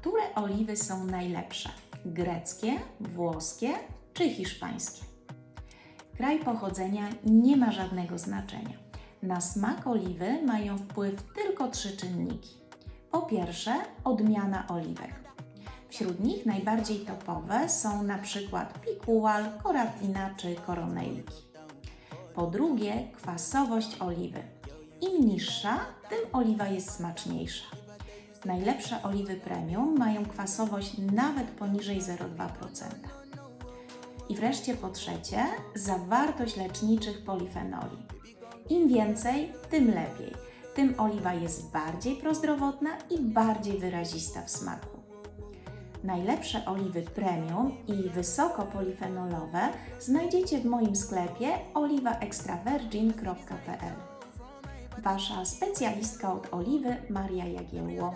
Które oliwy są najlepsze? Greckie, włoskie czy hiszpańskie? Kraj pochodzenia nie ma żadnego znaczenia. Na smak oliwy mają wpływ tylko trzy czynniki. Po pierwsze, odmiana oliwek. Wśród nich najbardziej topowe są na przykład pikual, koratina czy koronejki. Po drugie, kwasowość oliwy. Im niższa, tym oliwa jest smaczniejsza. Najlepsze oliwy premium mają kwasowość nawet poniżej 0,2%. I wreszcie po trzecie, zawartość leczniczych polifenoli. Im więcej, tym lepiej. Tym oliwa jest bardziej prozdrowotna i bardziej wyrazista w smaku. Najlepsze oliwy premium i wysoko polifenolowe znajdziecie w moim sklepie oliwaextravirgin.pl. Wasza specjalistka od oliwy Maria Jagiełło.